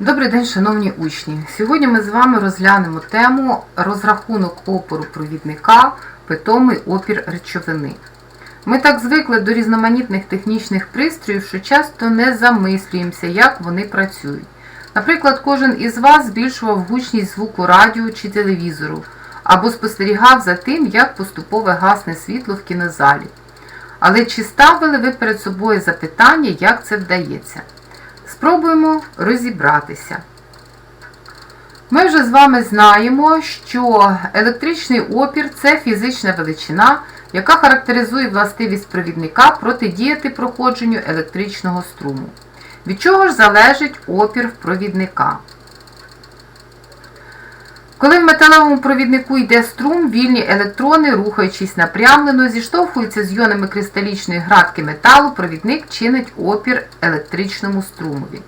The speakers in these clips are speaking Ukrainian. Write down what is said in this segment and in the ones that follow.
Добрий день, шановні учні! Сьогодні ми з вами розглянемо тему розрахунок опору провідника, питомий опір речовини. Ми так звикли до різноманітних технічних пристроїв, що часто не замислюємося, як вони працюють. Наприклад, кожен із вас збільшував гучність звуку радіо чи телевізору, або спостерігав за тим, як поступово гасне світло в кінозалі. Але чи ставили ви перед собою запитання, як це вдається? Спробуємо розібратися. Ми вже з вами знаємо, що електричний опір це фізична величина, яка характеризує властивість провідника протидіяти проходженню електричного струму. Від чого ж залежить опір провідника? Коли в металевому провіднику йде струм, вільні електрони, рухаючись напрямлено, зіштовхуються з іонами кристалічної градки металу, провідник чинить опір електричному струмові.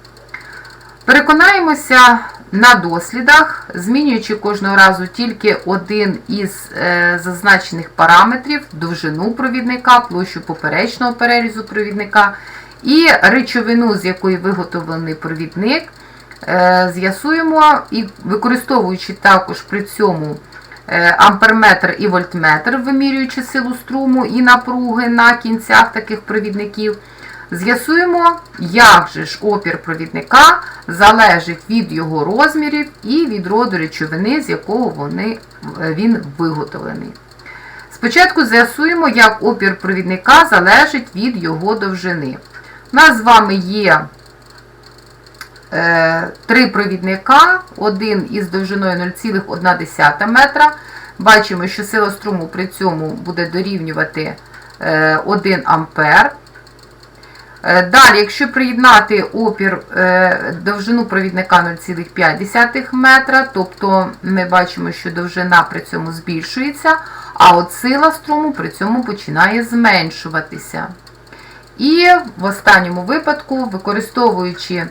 Переконаємося на дослідах, змінюючи кожного разу тільки один із е, зазначених параметрів довжину провідника, площу поперечного перерізу провідника і речовину, з якої виготовлений провідник. Е, з'ясуємо і використовуючи також при цьому е, амперметр і вольтметр, вимірюючи силу струму і напруги на кінцях таких провідників, з'ясуємо, як же ж опір провідника залежить від його розмірів і від роду речовини, з якого вони, е, він виготовлений. Спочатку з'ясуємо, як опір провідника залежить від його довжини. У нас з вами є три провідника, один із довжиною 0,1 метра. Бачимо, що сила струму при цьому буде дорівнювати 1 е, ампер. Е, далі, якщо приєднати опір довжину провідника 0,5 метра, тобто ми бачимо, що довжина при цьому збільшується, а от сила струму при цьому починає зменшуватися. І в останньому випадку, використовуючи Е,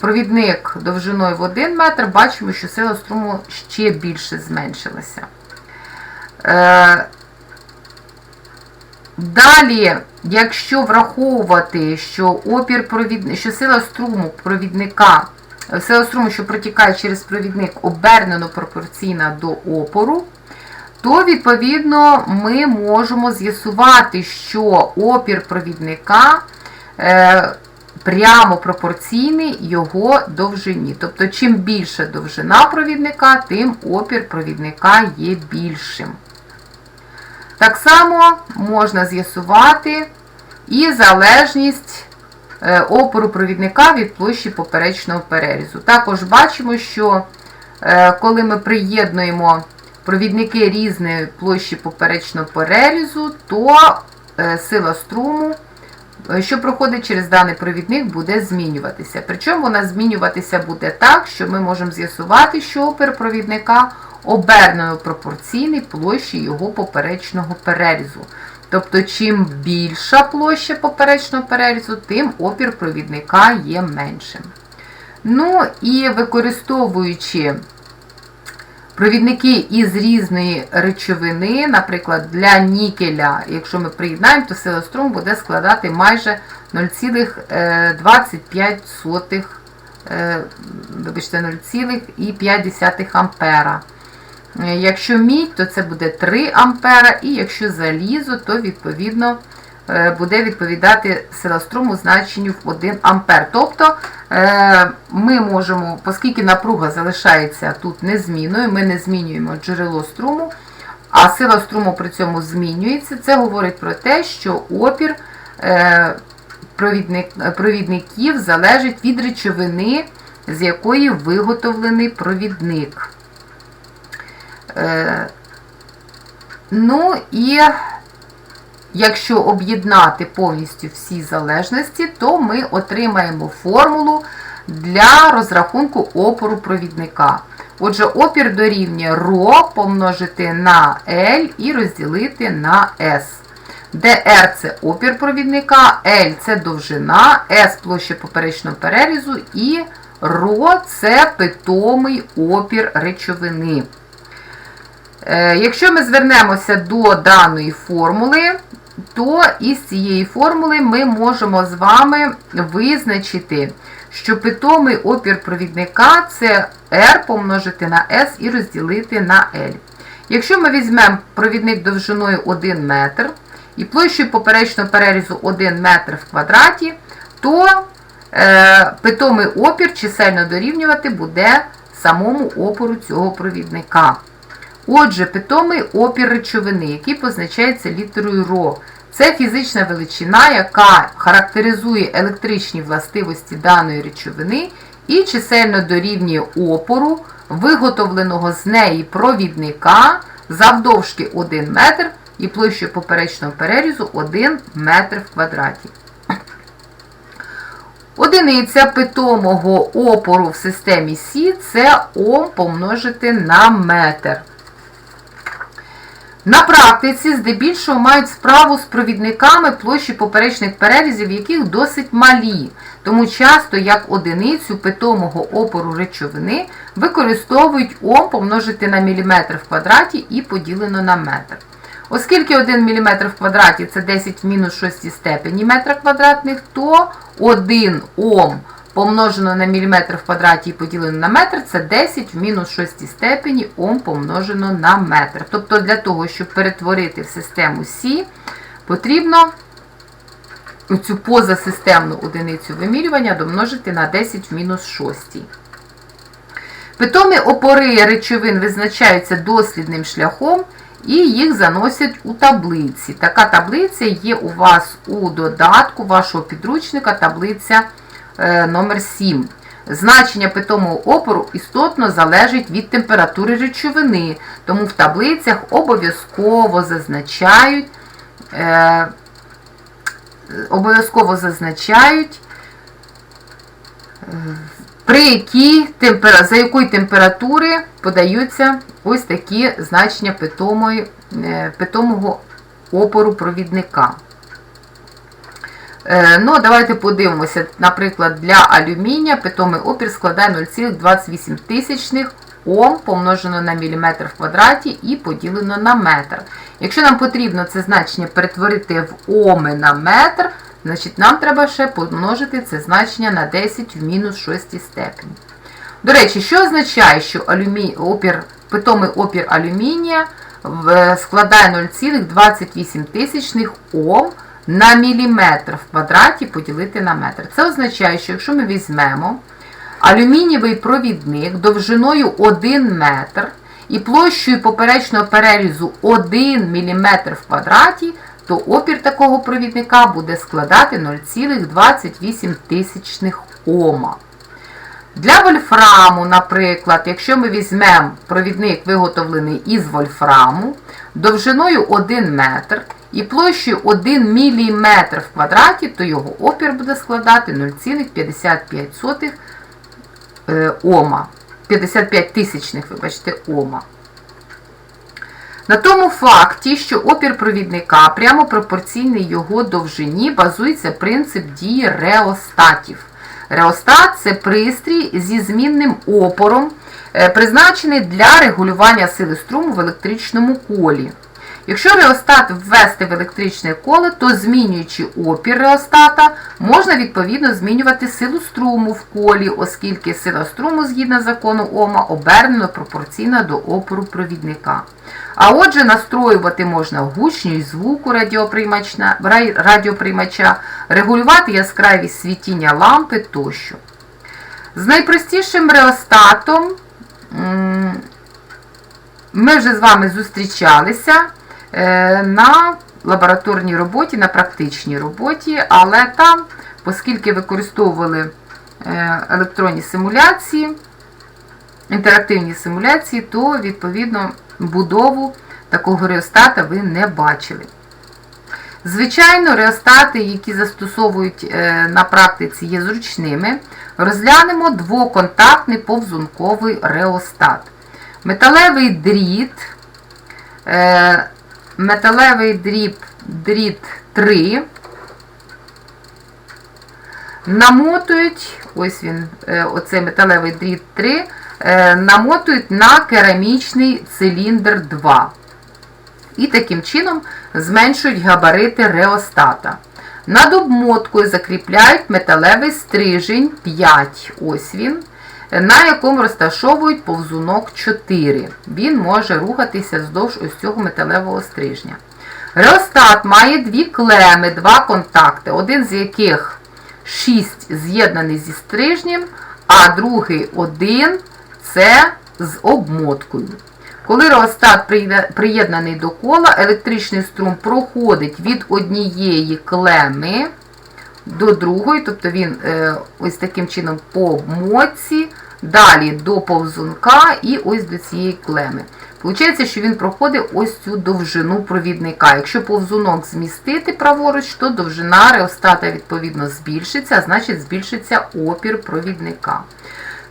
провідник довжиною в 1 метр, бачимо, що сила струму ще більше зменшилася. Е, далі, якщо враховувати, що опір провід... що сила струму провідника, сила струму, що протікає через провідник, обернено пропорційна до опору, то, відповідно, ми можемо з'ясувати, що опір провідника е, прямо пропорційний його довжині. Тобто, чим більша довжина провідника, тим опір провідника є більшим. Так само можна з'ясувати і залежність е, опору провідника від площі поперечного перерізу. Також бачимо, що е, коли ми приєднуємо провідники різної площі поперечного перерізу, то е, сила струму що проходить через даний провідник, буде змінюватися. Причому вона змінюватися буде так, що ми можемо з'ясувати, що опір провідника обернено пропорційний площі його поперечного перерізу. Тобто, чим більша площа поперечного перерізу, тим опір провідника є меншим. Ну і використовуючи Провідники із різної речовини, наприклад, для нікеля, якщо ми приєднаємо, то сила буде складати майже 0,25 0,5 ампера. Якщо мідь, то це буде 3 ампера, і якщо залізо, то відповідно Е, буде відповідати сила струму значенню в 1 ампер. Тобто е, ми можемо, оскільки напруга залишається тут незмінною, ми не змінюємо джерело струму, а сила струму при цьому змінюється. Це говорить про те, що опір е, провідників залежить від речовини, з якої виготовлений провідник. Ну і Якщо об'єднати повністю всі залежності, то ми отримаємо формулу для розрахунку опору провідника. Отже, опір дорівнює ρ помножити на L і розділити на S. де R це опір провідника, L це довжина, S площа поперечного перерізу і ρ це питомий опір речовини. Е, Якщо ми звернемося до даної формули, то із цієї формули ми можемо з вами визначити, що питомий опір провідника це R помножити на S і розділити на L. Якщо ми візьмемо провідник довжиною 1 метр і площею поперечного перерізу 1 метр в квадраті, то е, питомий опір чисельно дорівнювати буде самому опору цього провідника. Отже, питомий опір речовини, який позначається літерою РО. Це фізична величина, яка характеризує електричні властивості даної речовини і чисельно дорівнює опору, виготовленого з неї провідника завдовжки 1 метр і площею поперечного перерізу 1 метр в квадраті. Одиниця питомого опору в системі Сі це Ом помножити на метр. На практиці здебільшого мають справу з провідниками площі поперечних перерізів, яких досить малі, тому часто як одиницю питомого опору речовини використовують Ом помножити на міліметр в квадраті і поділено на метр. Оскільки 1 мм в квадраті це 10 в мінус 6 степені метра квадратних, то 1 Ом помножено на міліметр в квадраті і поділено на метр, це 10 в мінус 6 степені Ом помножено на метр. Тобто для того, щоб перетворити в систему Сі, потрібно цю позасистемну одиницю вимірювання домножити на 10 в мінус 6. Питомі опори речовин визначаються дослідним шляхом і їх заносять у таблиці. Така таблиця є у вас у додатку вашого підручника, таблиця номер 7. Значення питомого опору істотно залежить від температури речовини, тому в таблицях обов'язково зазначають, е, обов'язково зазначають при якій за якої температури подаються ось такі значення питомої, е, питомого опору провідника. Е, Ну, Давайте подивимося, наприклад, для алюмінія питомий опір складає 0,28 тисячних Ом помножено на міліметр в квадраті і поділено на метр. Якщо нам потрібно це значення перетворити в Оми на метр, Значить, нам треба ще помножити це значення на 10 в мінус 6 степені. До речі, що означає, що алюмі... опір, питомий опір алюмінія складає 0,28 тисячних Ом на міліметр в квадраті поділити на метр. Це означає, що якщо ми візьмемо алюмінієвий провідник довжиною 1 метр і площею поперечного перерізу 1 мм в квадраті, то опір такого провідника буде складати 0,28 тисячних Ома. Для вольфраму, наприклад, якщо ми візьмемо провідник, виготовлений із вольфраму, довжиною 1 метр і площею 1 мм в квадраті, то його опір буде складати 0,55 е, Ома. 55 тисячних, вибачте, Ома. На тому факті, що опір провідника прямо пропорційний його довжині, базується принцип дії реостатів. Реостат це пристрій зі змінним опором, е, призначений для регулювання сили струму в електричному колі. Якщо реостат ввести в електричне коло, то змінюючи опір реостата, можна відповідно змінювати силу струму в колі, оскільки сила струму, згідно закону Ома, обернено пропорційна до опору провідника. А отже, настроювати можна гучність звуку радіоприймача, регулювати яскравість світіння лампи тощо. З найпростішим реостатом ми вже з вами зустрічалися на лабораторній роботі, на практичній роботі, але там, оскільки використовували е, електронні симуляції, інтерактивні симуляції, то, відповідно, будову такого реостата ви не бачили. Звичайно, реостати, які застосовують е, на практиці, є зручними. Розглянемо двоконтактний повзунковий реостат. Металевий дріт, е, металевий дріб, дріт 3. Намотують, ось він, е, оцей металевий дріт 3, е, намотують на керамічний циліндр 2. І таким чином зменшують габарити реостата. Над обмоткою закріпляють металевий стрижень 5, ось він, на якому розташовують повзунок 4. Він може рухатися вздовж ось цього металевого стрижня. Реостат має дві клеми, два контакти, один з яких 6 з'єднаний зі стрижнем, а другий один це з обмоткою. Коли реостат приєднаний до кола, електричний струм проходить від однієї клеми до другої, тобто він е, ось таким чином по обмотці, далі до повзунка і ось до цієї клеми. Получається, що він проходить ось цю довжину провідника. Якщо повзунок змістити праворуч, то довжина реостата відповідно збільшиться, а значить збільшиться опір провідника.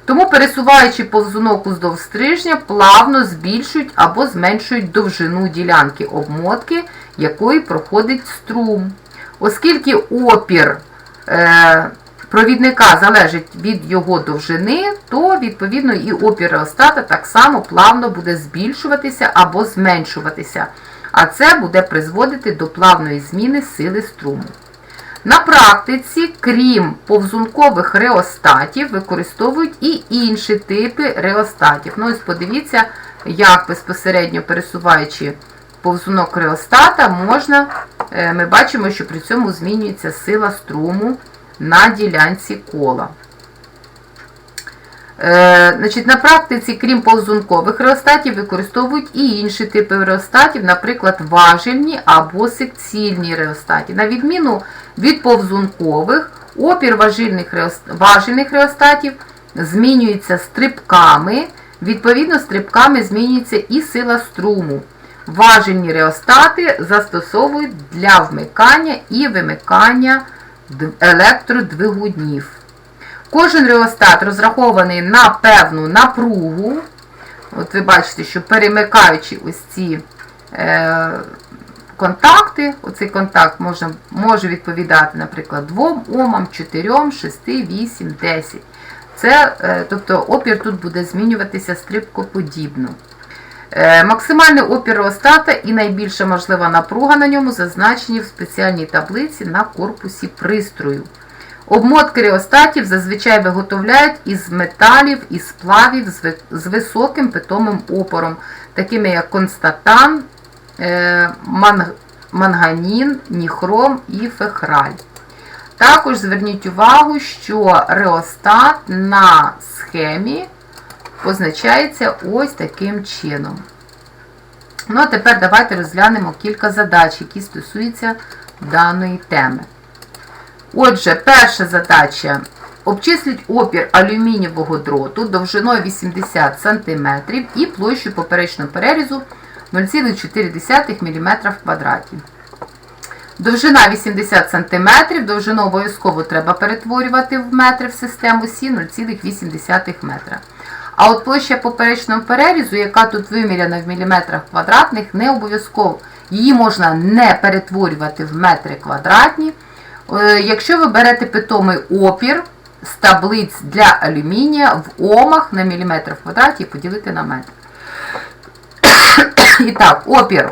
Тому, пересуваючи повзунок уздовж стрижня, плавно збільшують або зменшують довжину ділянки обмотки, якої проходить струм. Оскільки опір е, провідника залежить від його довжини, то відповідно і опір реостата так само плавно буде збільшуватися або зменшуватися. А це буде призводити до плавної зміни сили струму. На практиці, крім повзункових реостатів, використовують і інші типи реостатів. Ну, ось подивіться, як безпосередньо пересуваючи повзунок реостата, можна, е, ми бачимо, що при цьому змінюється сила струму на ділянці кола. Е, значить, На практиці, крім повзункових реостатів, використовують і інші типи реостатів, наприклад, важельні або секційні реостаті. На відміну від повзункових, опір важельних реостатів змінюється стрибками, відповідно, стрибками змінюється і сила струму. Важельні реостати застосовують для вмикання і вимикання електродвигунів. Кожен реостат розрахований на певну напругу. От ви бачите, що перемикаючи ось ці е, контакти, оцей контакт можна, може відповідати, наприклад, 2 омам, 4, 6, 8, 10. Це, е, тобто опір тут буде змінюватися стрибкоподібно. Е, Максимальний опір реостата і найбільша можлива напруга на ньому зазначені в спеціальній таблиці на корпусі пристрою. Обмотки реостатів зазвичай виготовляють із металів і сплавів з високим питомим опором, такими як констатан, е, манганін, ніхром і фехраль. Також зверніть увагу, що реостат на схемі позначається ось таким чином. Ну, а тепер давайте розглянемо кілька задач, які стосуються даної теми. Отже, перша задача. Обчисліть опір алюмінієвого дроту довжиною 80 см і площу поперечного перерізу 0,4 мм квадраті. Довжина 80 см, довжину обов'язково треба перетворювати в метри в систему Сі 0,8 метра. А от площа поперечного перерізу, яка тут виміряна в міліметрах квадратних, не обов'язково. Її можна не перетворювати в метри квадратні. Е, Якщо ви берете питомий опір з таблиць для алюмінія в омах на міліметр в і поділити на метр. І так, опір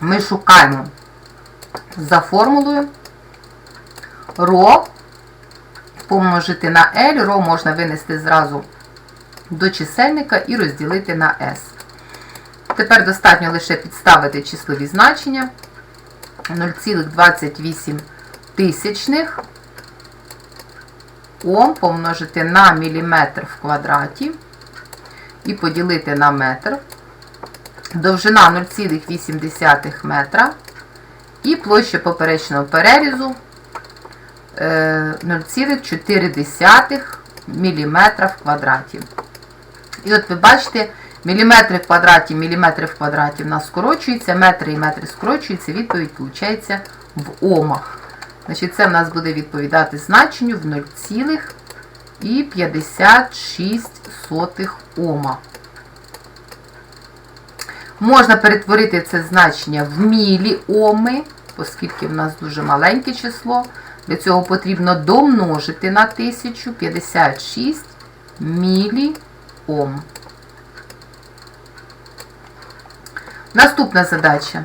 ми шукаємо за формулою ро помножити на L, ро можна винести зразу до чисельника і розділити на S. Тепер достатньо лише підставити числові значення 0,28 тисячних Ом помножити на міліметр в квадраті і поділити на метр. Довжина 0,8 метра і площа поперечного перерізу е, 0,4 мм в квадраті. І от ви бачите, міліметри в квадраті, міліметри в квадраті в нас скорочуються, метри і метри скорочуються, відповідь виходить в омах. Значить, це в нас буде відповідати значенню в 0,56 ома. Можна перетворити це значення в міліоми, оскільки в нас дуже маленьке число. Для цього потрібно домножити на 1056 міліомів. Ом. Наступна задача.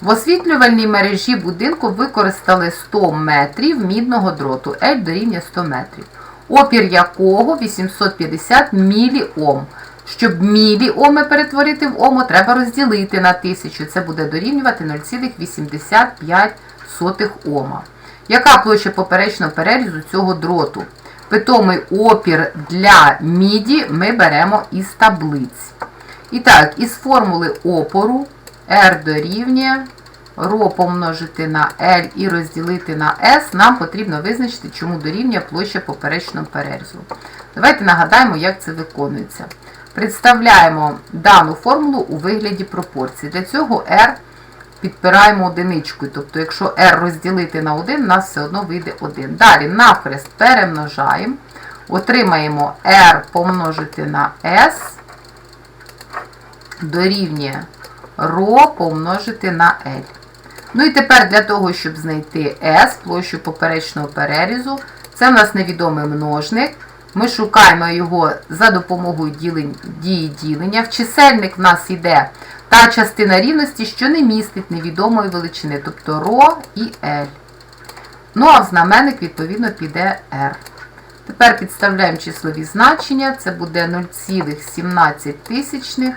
В освітлювальній мережі будинку використали 100 метрів мідного дроту L дорівнює 100 метрів, опір якого 850 міліом. Щоб міліоми перетворити в ому, треба розділити на 1000. Це буде дорівнювати 0,85 ома. Яка площа поперечного перерізу цього дроту? Питомий опір для міді ми беремо із таблиць. І так, із формули опору R дорівнює ρ помножити на L і розділити на S, нам потрібно визначити, чому дорівнює площа поперечного перерізу. Давайте нагадаємо, як це виконується. Представляємо дану формулу у вигляді пропорцій. Для цього R підпираємо одиничкою. Тобто, якщо R розділити на 1, у нас все одно вийде 1. Далі навхрест перемножаємо, отримаємо R помножити на S дорівнює ρ помножити на L. Ну і тепер для того, щоб знайти S, площу поперечного перерізу, це в нас невідомий множник. Ми шукаємо його за допомогою ділень, дії ділення. В чисельник в нас йде та частина рівності, що не містить невідомої величини, тобто ρ і L. Ну, а в знаменник, відповідно, піде R. Тепер підставляємо числові значення. Це буде 0,17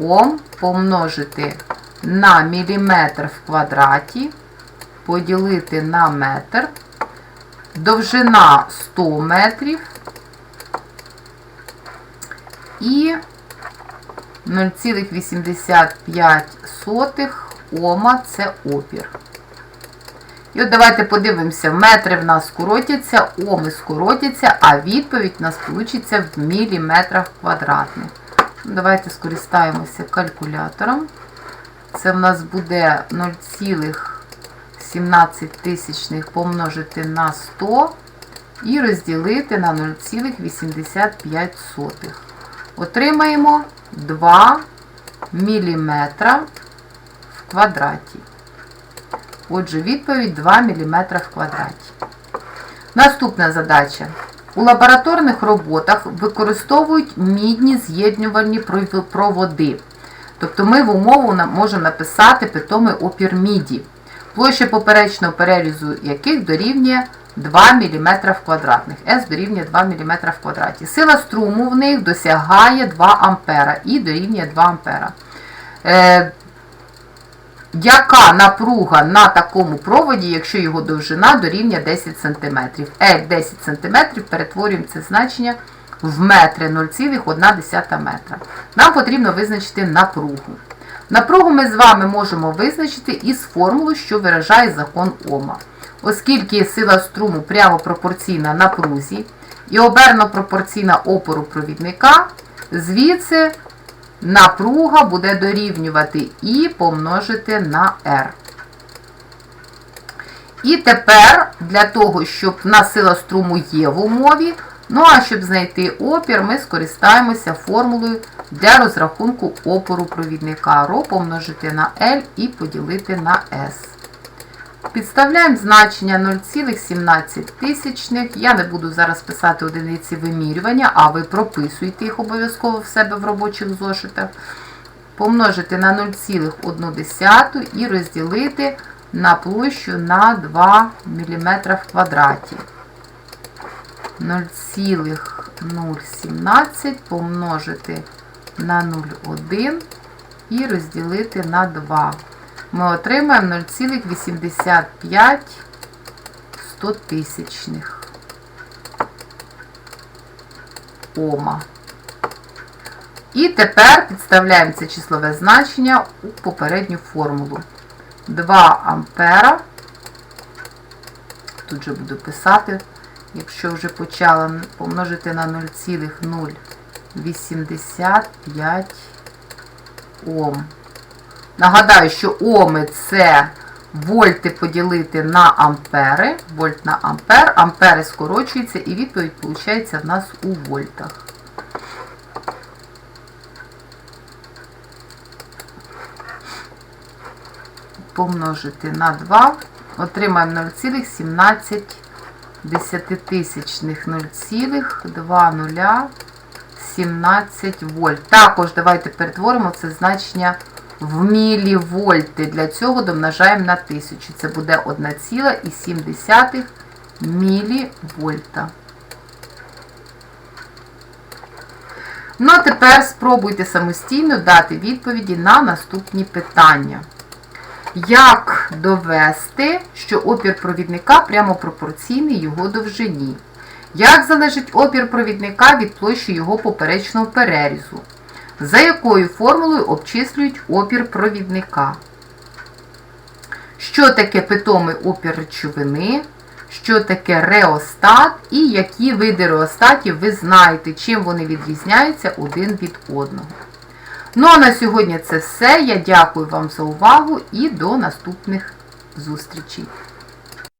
Ом помножити на міліметр в квадраті, поділити на метр, довжина 100 метрів і 0,85 ома це опір. І от давайте подивимося, метри в нас скоротяться, оми скоротяться, а відповідь у нас вийде в міліметрах квадратних. Давайте скористаємося калькулятором. Це в нас буде 0,17 тисячних помножити на 100 і розділити на 0,85. Отримаємо 2 мм в квадраті. Отже, відповідь 2 мм в квадраті. Наступна задача. У лабораторних роботах використовують мідні з'єднювальні проводи. Тобто ми в умову можемо написати питомий опір міді, площа поперечного перерізу яких дорівнює 2 мм квадратних. S дорівнює 2 мм в квадраті. Сила струму в них досягає 2 А і дорівнює 2 А. Е, яка напруга на такому проводі, якщо його довжина дорівнює 10 см? L 10 см перетворюємо це значення в метри 0,1 метра. Нам потрібно визначити напругу. Напругу ми з вами можемо визначити із формулою, що виражає закон Ома. Оскільки сила струму прямо пропорційна напрузі і оберно пропорційна опору провідника, звідси напруга буде дорівнювати І помножити на R. І тепер для того, щоб в нас сила струму є в умові, ну а щоб знайти опір, ми скористаємося формулою для розрахунку опору провідника Ро помножити на L і поділити на S. Підставляємо значення 0,17 тисячних. Я не буду зараз писати одиниці вимірювання, а ви прописуєте їх обов'язково в себе в робочих зошитах. Помножити на 0,1 і розділити на площу на 2 мм в квадраті. 0,017 помножити на 0,1 і розділити на 2 ми отримаємо 0,85 тисячних Ома. І тепер підставляємо це числове значення у попередню формулу. 2 ампера, тут же буду писати, якщо вже почала помножити на 0,085 Ом. Нагадаю, що оми це вольти поділити на ампери. Вольт на ампер. Ампери скорочуються і відповідь виходить в нас у вольтах. Помножити на 2. Отримаємо 0,17 десятитисячних 0,2017 вольт. Також давайте перетворимо це значення в мілівольти. Для цього домножаємо на 1000. Це буде 1,7 мілівольта. Ну, а тепер спробуйте самостійно дати відповіді на наступні питання. Як довести, що опір провідника прямо пропорційний його довжині? Як залежить опір провідника від площі його поперечного перерізу? За якою формулою обчислюють опір провідника? Що таке питомий опір речовини? Що таке реостат і які види реостатів ви знаєте, чим вони відрізняються один від одного. Ну а на сьогодні це все. Я дякую вам за увагу і до наступних зустрічей.